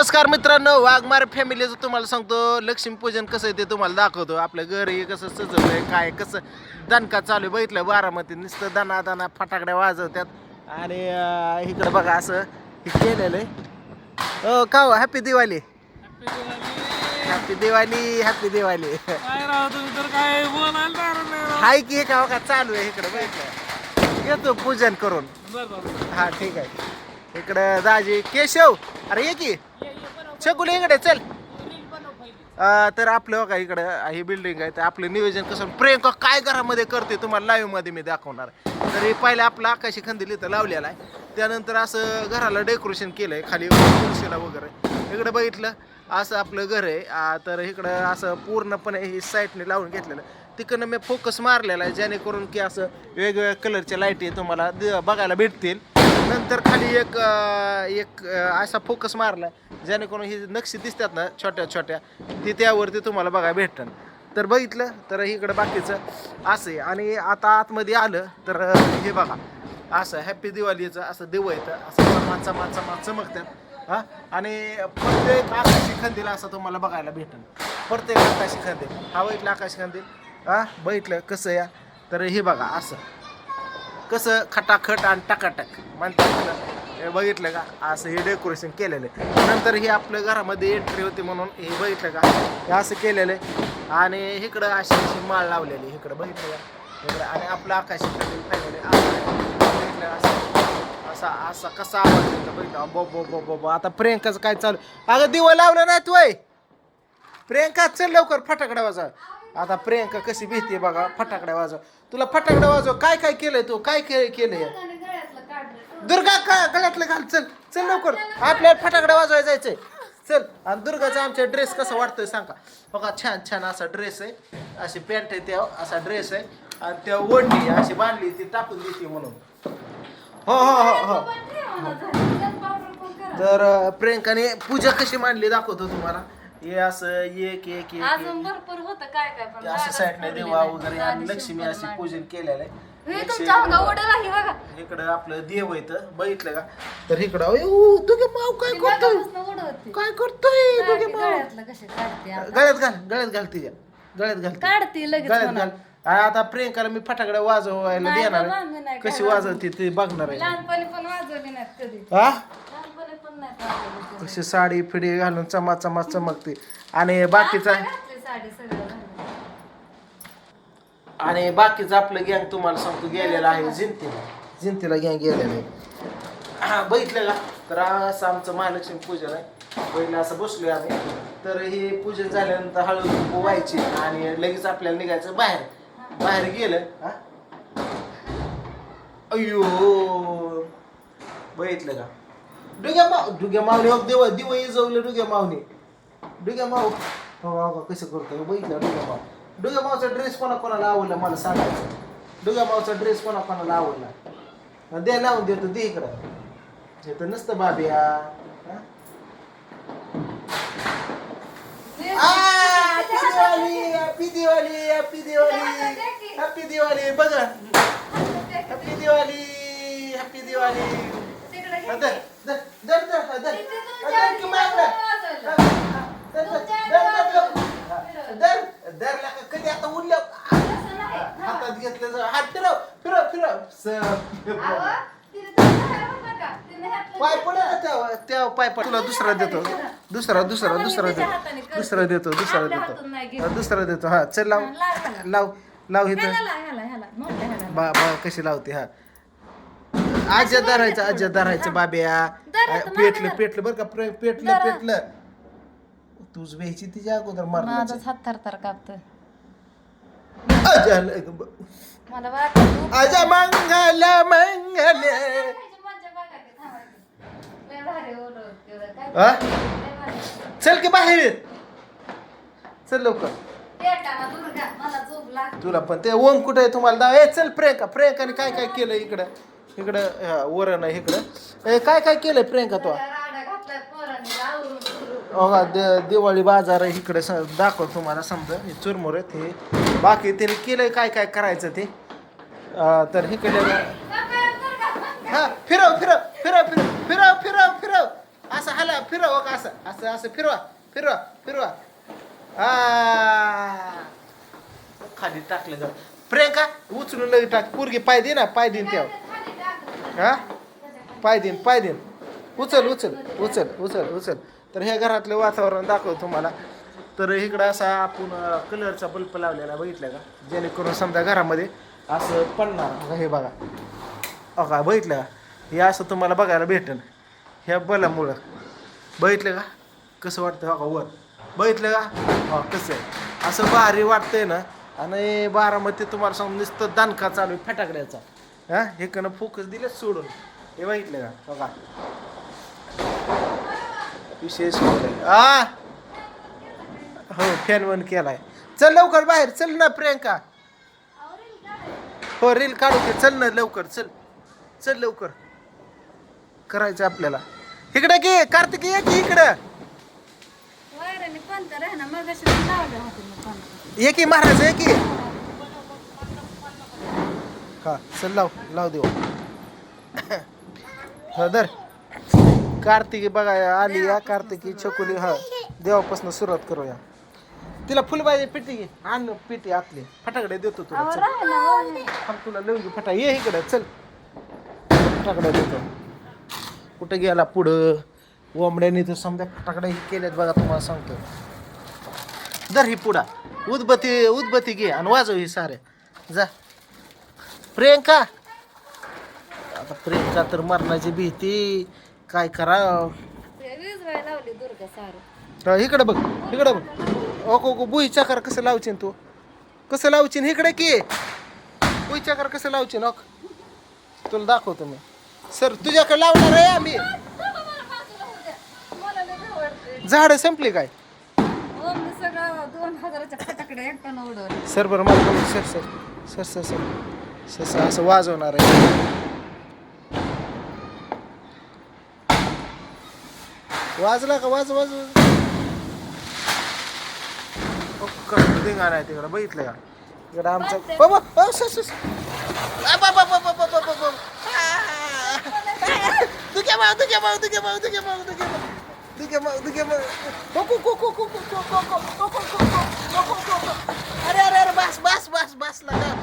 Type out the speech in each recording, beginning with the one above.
नमस्कार मित्रांनो वाघमार फॅमिलीचं तुम्हाला सांगतो लक्ष्मीपूजन कसं आहे ते तुम्हाला दाखवतो. आपलं घर हे कसं सजवलंय काय कसं दणका चालू आहे. बघितलं बारामती नुसतं दाना दाना फटाकड्या वाजवतात आणि इकडं बघा असं हे केलेलं आहे. हो का happy Diwali happy Diwali happy Diwali. Hi की हे का बघा चालू आहे इकडं बघितलं. येतो पूजन करून. हा ठीक आहे. इकडं दाजी केशव. अरे ये की. शकुल इकडे चल. अं, तर आपलं बघा इकडं ही बिल्डिंग आहे तर आपलं नियोजन कसं प्रियंका काय घरामध्ये करते तुम्हाला लाईव्हमध्ये मी दाखवणार. तर हे पहिलं आपलं आकाशी खंदील इथं लावलेला आहे. त्यानंतर असं घराला डेकोरेशन केलंय खाली तुळशीला वगैरे. इकडं बघितलं असं आपलं घर आहे. आ, तर इकडं असं पूर्णपणे ही साईडने लावून घेतलेलं. तिकडनं मी फोकस मारलेला आहे जेणेकरून की असं वेगवेगळ्या कलरच्या लाईटी तुम्हाला द- बघायला भेटतील. नंतर खाली एक एक असा फोकस मारला जेणेकरून ही नक्षी दिसतात ना छोट्या छोट्या ती त्यावरती तुम्हाला बघा भेटन तर बघितलं तर इकडं बाकीचं असं आहे. आणि आता आतमध्ये आलं तर हे बघा असं हॅपी दिवाळीचं असं देव येतं असं चमा चमा चमा चमकतात हां? आणि प्रत्येक आकाशी खंदील असं तुम्हाला बघायला भेटेल प्रत्येक आकाशी खंदील. हा बघितलं आकाशी खंदील? हां? बघितलं? कसं या तर हे बघा असं. कसं खटाखट आणि टकाटक म्हणतात हे बघितलं का? असं हे डेकोरेशन केलेलं आहे. नंतर हे आपल्या घरामध्ये एंट्री होती म्हणून हे बघितलं का? हे असं केलेलं आहे. आणि इकडं अशी अशी माळ लावलेली इकडं बघितलं का? इकडं आणि आपलं आकाशी बघितलं असं. असा असा कसा आवाज येतो बघितलं बो बो बो बो बो. आता प्रियंकाचं काय चालू? अगं दिवा लावलं नाही तू प्रियंका चल लवकर फटाकडा वाजा आता प्रियंका कशी भीती बघा फटाकडा वाजव. तुला फटाकडा वाजव. काय काय केलंय तू? काय के केलंय? दुर्गा का गळ्यातलं घाल. चल चल लवकर. आपल्याला फटाकडा वाजवायला जायचंय. चल आणि दुर्गाचा आमचा ड्रेस कसा वाटतोय सांगा. बघा छान छान असा ड्रेस आहे. अशी पॅन्ट आहे त्या असा ड्रेस आहे. आणि त्या ओढणी अशी बांधली ती टाकून देते म्हणून. हो हो हो हो. तर अं, प्रियंकाने पूजा कशी मांडली दाखवतो तुम्हाला. हे असं एक एक एक अजून भरपूर होतं काय काय पण ते असं साईडने देवा वगैरे आणि लक्ष्मी अशी पूजन केलेलं आहे. हे तुमच्या अंगा उडेल आहे बघा. इकडं आपलं देव येतं बघितलं का? तर इकडं अय, माव काय करतोय? काय करतोय तुझे माव? गळ्यातलं कसे काढते आता. गळ्यात घाल गळ्यात घाल तिच्या गळ्यात घाल ती. काढते लगेच गळ्यात म्हणा. घाल आता प्रियंकाला मी फटाकडे वाजवायला नाही देणार बाबा, आहे. मी नाही कशी वाजवते ते बघणार आहे. लहानपणी पण वाजवली नाहीत कधी. हा पण नाही. कशी साडी फिडी घालून चमा चमा चमकते. आणि बाकीचा आता घातली साडी सगळं घालून. आणि बाकीचं आपलं गँग तुम्हाला सांगतो गेलेलं आहे जिंतीला. जिंतीला गँग गेलेलं आहे. हा, बघितलं का तर असं आमचं महालक्ष्मी पूजन आहे. पहिलं असं बसलोय आम्ही. तर हे पूजन झाल्यानंतर हळद कुंकू व्हायची आणि लगेच आपल्याला निघायचं बाहेर. बाहेर गेलं. हा? अय्यो. बघितलं का? डुग्या माव डुग्या मावने हो देव दिव इजवलं डुग्या मावने डुग्या माव हो हो कसं करतो बघितलं डुग्या माव डुग्या मावचा ड्रेस कोणा कोणाला आवडला मला सांगायचं? डुग्या मावचा ड्रेस कोणा कोणाला आवडला? दे लावून देतो दे इकडं. हे तर नसतं बाबिया. हा? आ, happy Diwali happy Diwali happy Diwali happy Diwali. बघा. Happy Diwali happy Diwali. कधी आता नाही. हातात घेतलं हात फिरव फिरव फिरव. पाय पडे त्या पाय पड तुला दुसरा देतो. दुसरा दुसरा दुसरा देतो. दुसरा देतो दुसरा देतो. दुसरा देतो. हा चल लाव. लाव. लाव. इथं. बा बा कशी लावते? हा. आज्या धरायचं आज्या धरायचं बाब्या. पेटलं पेटलं बरं का प्रे- पेटलं धरा. पेटलं. तूच व्यायची तिच्या अगोदर मारलं माझाच हात थरथर कापतोय. अजा लग ब- मला वाटतं तू- अजा मंगल मंगल. हा? चल की बाहेर. चल लवकर. तुला पण ते ओम कुठे तुम्हाला दाव. ए चल प्रियंका प्रियंकाने काय काय केलं इकडं? इकडं हा, वरण आहे इकडं. ए काय काय केलंय प्रियंका तो? राडा घातलाय पोरांनी आवरून दिवाळी बाजार आहे इकडे स- दाखव तुम्हाला समजा. हे चुरमुर आहेत हे. बाकी त्याने केलंय काय काय करायचं ते? अं, तर इकडे हा फिरव फिरव फिरव फिरव फिरव फिरव फिरव. असं हाला फिरव का असं असं असं फिरवा फिरवा फिरवा. आ. खाली टाकले जाऊ. प्रियंका उचलून लगे टाक. पोरगी पाय दे ना पाय देईन तेव्हा हा? पाय देईन पाय देईन उचल उचल उचल उचल उचल. तर हे घरातलं वातावरण दाखवतो तुम्हाला. तर इकडं असा आपण कलरचा बल्ब लावलेला बघितलं का? जेणेकरून समजा घरामध्ये असं पडणार. हे बघा. अहो का बघितलं का? हे असं तुम्हाला बघायला भेटेल ह्या बलामुळं बघितलं का? कसं वाटतं हो वर. बघितलं का? हो कसं आहे? असं भारी वाटतंय ना. आणि बारामती तुम्हाला सांगून नुसतं दणका चालू आहे फटाकड्याचा. हा हे कनं फोकस दिले सोडून. हे बघितलं का? बघा. विशेष आ! हो फॅन वन केलाय. चल लवकर बाहेर चल ना प्रियंका. हो रील काढू की चल ना लवकर चल. चल लवकर. करायचं आपल्याला. इकडे की कार्तिक ये की इकडं. ये की महाराज ये की. हा चल लाव लाव देऊ. हा दर कार्तिकी बघा आली या कार्तिकी छकुली हा देवापासून सुरुवात करूया. तिला फुलबाजी पिटी घे. आण पिटी आतली. फटाकडे देतो तुला चल. थांब तुला घे फटा. ये इकडे चल. फटाकडे देतो. कुठं गेला पुढं? ओंबड्याने तर समजा फटाकडे हे केलेत बघा तुम्हाला सांगतो. दर ही पुढा. उदबत्ती उदबत्ती घे आणि वाजव ही सारे. जा. प्रियंका? आता प्रियंका तर मरणाची भीती. काय लावली दुर्गा सारं. तर इकडे बघ इकडे बघ. ओको ओको बुई चकर कसं लावशील तू? कसं लावशील इकडे की. बुई चकर कसं लावशील ओक? तुला दाखवतो मी. सर तुझ्याकडे लावणार आहे आम्ही. झाडं संपली काय? हो, मी सगळं दोन हजाराच्या फटाकडे एकट्यानं उडवले सर बरं मला sir sir sir sir sir. Sir असं वाजवणार आहे. वाजला का? वाज वाज धिंगाणा आहे तिकडं. बघितलं का? इकडं आमचं बाबा माव, दुखे माव, दुखे माव. दुखे माव, दुखे माव. को, को, को, को, को, को, को, को, को, को, को, को, को, को, को, को. अरे अरे अरे बस बस बस बस लागा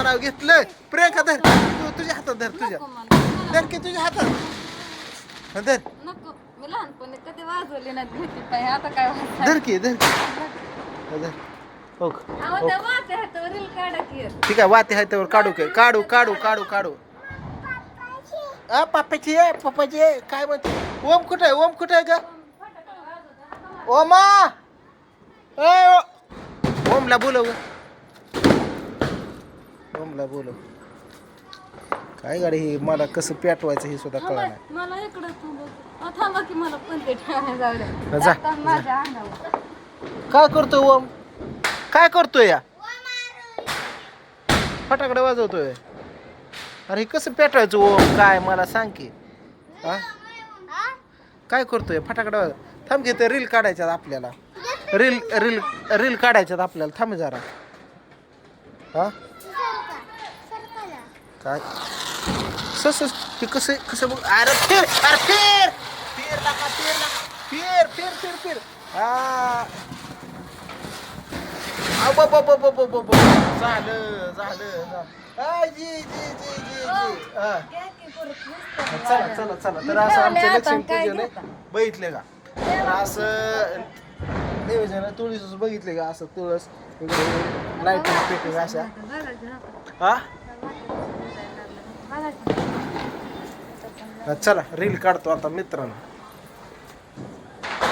लयच मनाव घेतलं. प्रियंका धर. तू तुझ्या हातात धर तुझ्या. धर की तुझ्या हातात. हा, धर. नको. मी लहानपणी कधी वाजवली नाही भीती पाय आता काय वाजवायचं? धर की धर धर. हातावर की ठीक आहे वाते आहे त्यावर काढू काय काढू काढू काढू काढू. आ पप्पाची आहे पप्पाची आहे काय म्हणते? ओम कुठं आहे? ओम कुठं आहे का ओमा ओमला बोलव. ओमला बोलव. काय गाडी ही? मला कसं पेटवायचं हे सुद्धा कळलं नाही मला इकडे थांबव. अहो, थांबा की मला पण ते ठेवायला जाऊ द्या. जा, आता माझ्या अंगावर. काय करतोय ओम काय करतोय या? फटाकडे वाजवतोय. अरे हे कसं पेटवायचं ओम काय? मला सांग की. हा? काय करतोय? फटाकडे वाजव थांब की ते रील काढायच्यात आपल्याला. रील रील रील काढायच्यात आपल्याला. थांब जरा. हा? काय? सस ते कसं कसं बघ? अरे फिर अरे फिर! फिर लागा फिर लागा. फिर फिर फिर फिर. हा. ब- ब- ब- ब- ब-. झालं झालं. आ, जी जी जी जी जी. हा. परत नुसतं चला. चला चला तर असं आमचं लक्ष्मी पूजन आहे? बघितले का? तर असं आहे तुळस बघितले का? असं तुळस लाईटिंग पेटिंग अशा. हा. चला रील काढतो आता मित्रांनो.